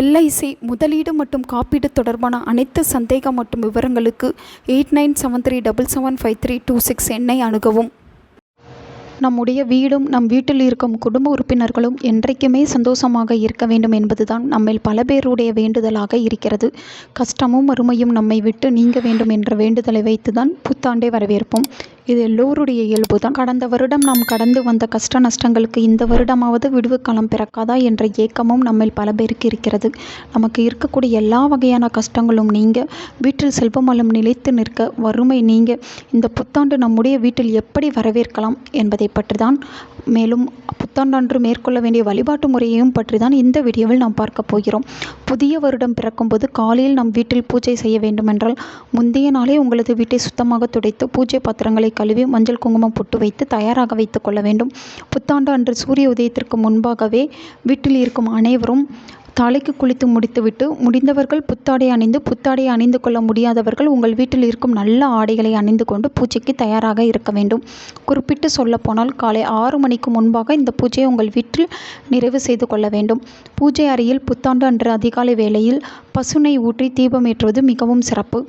LIC முதலீடு மற்றும் காப்பீடு தொடர்பான அனைத்து சந்தேகம் மற்றும் விவரங்களுக்கு eight nine seven three double seven five three two six எண்ணை அணுகவும். நம்முடைய வீடும் நம் வீட்டில் இருக்கும் குடும்ப உறுப்பினர்களும் என்றைக்குமே சந்தோஷமாக இருக்க வேண்டும் என்பதுதான் நம்மில் பல பேருடைய வேண்டுதலாக இருக்கிறது. கஷ்டமும் வறுமையும் நம்மை விட்டு நீங்க வேண்டும் என்ற வேண்டுதலை வைத்துதான் புத்தாண்டை வரவேற்போம். இது எல்லோருடைய இயல்பு தான். கடந்த வருடம் நாம் கடந்து வந்த கஷ்ட நஷ்டங்களுக்கு இந்த வருடமாவது விடுவு காலம் பிறக்காதா என்ற ஏக்கமும் நம்மில் பல பேருக்கு இருக்கிறது. நமக்கு இருக்கக்கூடிய எல்லா வகையான கஷ்டங்களும் நீங்க வீட்டில் செல்வம் நிலைத்து நிற்க வறுமை நீங்க இந்த புத்தாண்டு நம்முடைய வீட்டில் எப்படி வரவேற்கலாம் என்பதை பற்றி தான் மேலும் புத்தாண்டன்று மேற்கொள்ள வேண்டிய வழிபாட்டு முறையையும் பற்றி தான் இந்த வீடியோவில் நாம் பார்க்க போகிறோம். புதிய வருடம் பிறக்கும்போது காலையில் நம் வீட்டில் பூஜை செய்ய வேண்டுமென்றால் முந்தைய நாளே உங்களது வீட்டை சுத்தமாக துடைத்து பூஜை பாத்திரங்களை கழுவி மஞ்சள் குங்குமம் பொட்டு வைத்து தயாராக வைத்து கொள்ள வேண்டும். புத்தாண்டு அன்று சூரிய உதயத்திற்கு முன்பாகவே வீட்டில் இருக்கும் அனைவரும் தலைக்கு குளித்து முடித்துவிட்டு முடிந்தவர்கள் புத்தாடை அணிந்து புத்தாடை அணிந்து கொள்ள முடியாதவர்கள் உங்கள் வீட்டில் இருக்கும் நல்ல ஆடைகளை அணிந்து கொண்டு பூஜைக்கு தயாராக இருக்க வேண்டும். குறிப்பிட்டு சொல்லப்போனால் காலை ஆறு மணிக்கு முன்பாக இந்த பூஜையை உங்கள் வீட்டில் நிறைவு செய்து கொள்ள வேண்டும். பூஜை அறையில் புத்தாண்டு அன்று அதிகாலை வேளையில் பசுனை ஊற்றி தீபம் ஏற்றுவது மிகவும் சிறப்பு.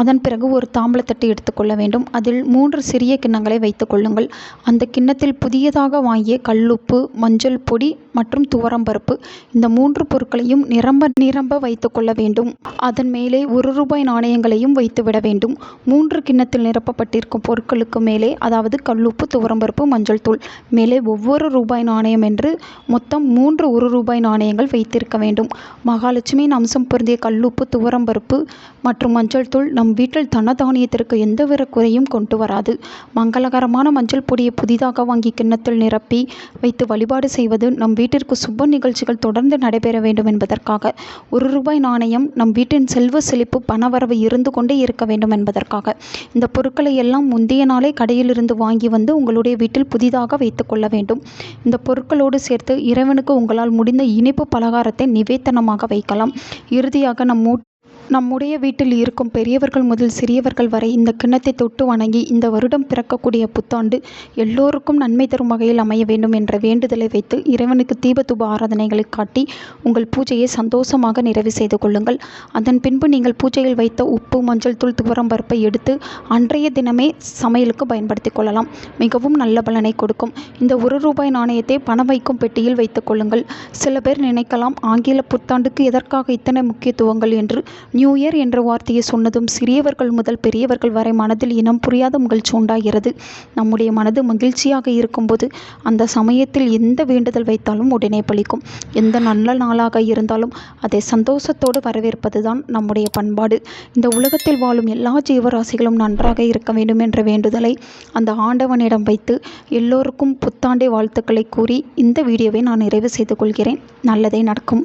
அதன் பிறகு ஒரு தாம்பலத்தட்டு எடுத்துக்கொள்ள வேண்டும். அதில் மூன்று சிறிய கிண்ணங்களை வைத்துக் கொள்ளுங்கள். அந்த கிண்ணத்தில் புதியதாக வாங்கிய கல்லுப்பு மஞ்சள் பொடி மற்றும் துவரம்பருப்பு இந்த மூன்று பொருட்களையும் நிரம்ப நிரம்ப வைத்துக்கொள்ள வேண்டும். அதன் மேலே ஒரு ரூபாய் நாணயங்களையும் வைத்துவிட வேண்டும். மூன்று கிண்ணத்தில் நிரப்பப்பட்டிருக்கும் பொருட்களுக்கு மேலே அதாவது கல்லுப்பு துவரம்பருப்பு மஞ்சள் தூள் மேலே ஒவ்வொரு ரூபாய் நாணயம் என்று மொத்தம் மூன்று ஒரு ரூபாய் நாணயங்கள் வைத்திருக்க வேண்டும். மகாலட்சுமியின் அம்சம் பொருந்திய கல்லுப்பு துவரம்பருப்பு மற்றும் மஞ்சள் தூள் நம் வீட்டில் தனதானியத்திற்கு எந்தவித குறையும் கொண்டு வராது. மங்களகரமான மஞ்சள் பொடியை புதிதாக வாங்கி கிண்ணத்தில் நிரப்பி வைத்து வழிபாடு செய்வது நம் வீட்டிற்கு சுப நிகழ்ச்சிகள் தொடர்ந்து நடைபெற வேண்டும் என்பதற்காக ஒரு ரூபாய் நாணயம் நம் வீட்டின் செல்வ செழிப்பு பணவரவு இருந்து கொண்டே இருக்க வேண்டும் என்பதற்காக. இந்த பொருட்களை எல்லாம் முந்தைய நாளே கடையிலிருந்து வாங்கி வந்து உங்களுடைய வீட்டில் புதிதாக வைத்துக் கொள்ள வேண்டும். இந்த பொருட்களோடு சேர்த்து இறைவனுக்கு உங்களால் முடிந்த இனிப்பு பலகாரத்தை நிவேத்தனமாக வைக்கலாம். இறுதியாக நம் மூ நம்முடைய வீட்டில் இருக்கும் பெரியவர்கள் முதல் சிறியவர்கள் வரை இந்த கிண்ணத்தை தொட்டு வணங்கி இந்த வருடம் பிறக்கக்கூடிய புத்தாண்டு எல்லோருக்கும் நன்மை தரும் வகையில் அமைய வேண்டும் என்ற வேண்டுதலை வைத்து இறைவனுக்கு தீபத்துப ஆராதனைகளை காட்டி உங்கள் பூஜையை சந்தோஷமாக நிறைவு செய்து கொள்ளுங்கள். அதன் பின்பு நீங்கள் பூஜையில் வைத்த உப்பு மஞ்சள் தூள் துவரம் பருப்பை எடுத்து அன்றைய தினமே சமையலுக்கு பயன்படுத்திக் கொள்ளலாம். மிகவும் நல்ல பலனை கொடுக்கும். இந்த ஒரு ரூபாய் நாணயத்தை பணம் வைக்கும் பெட்டியில் வைத்துக் கொள்ளுங்கள். சில பேர் நினைக்கலாம் ஆங்கில புத்தாண்டுக்கு எதற்காக இத்தனை முக்கியத்துவங்கள் என்று நியூ இயர் என்ற வார்த்தையை சொன்னதும் சிறியவர்கள் முதல் பெரியவர்கள் வரை மனதில் இனம் புரியாத மகிழ்ச்சி உண்டாகிறது. நம்முடைய மனது மகிழ்ச்சியாக இருக்கும்போது அந்த சமயத்தில் எந்த வேண்டுதல் வைத்தாலும் உடனே பலிக்கும். எந்த நல்ல நாளாக இருந்தாலும் அதை சந்தோஷத்தோடு வரவேற்பது தான் நம்முடைய பண்பாடு. இந்த உலகத்தில் வாழும் எல்லா ஜீவராசிகளும் நன்றாக இருக்க வேண்டும் என்ற வேண்டுதலை அந்த ஆண்டவனிடம் வைத்து எல்லோருக்கும் புத்தாண்டை வாழ்த்துக்களை கூறி இந்த வீடியோவை நான் நிறைவு செய்து கொள்கிறேன். நல்லதே நடக்கும்.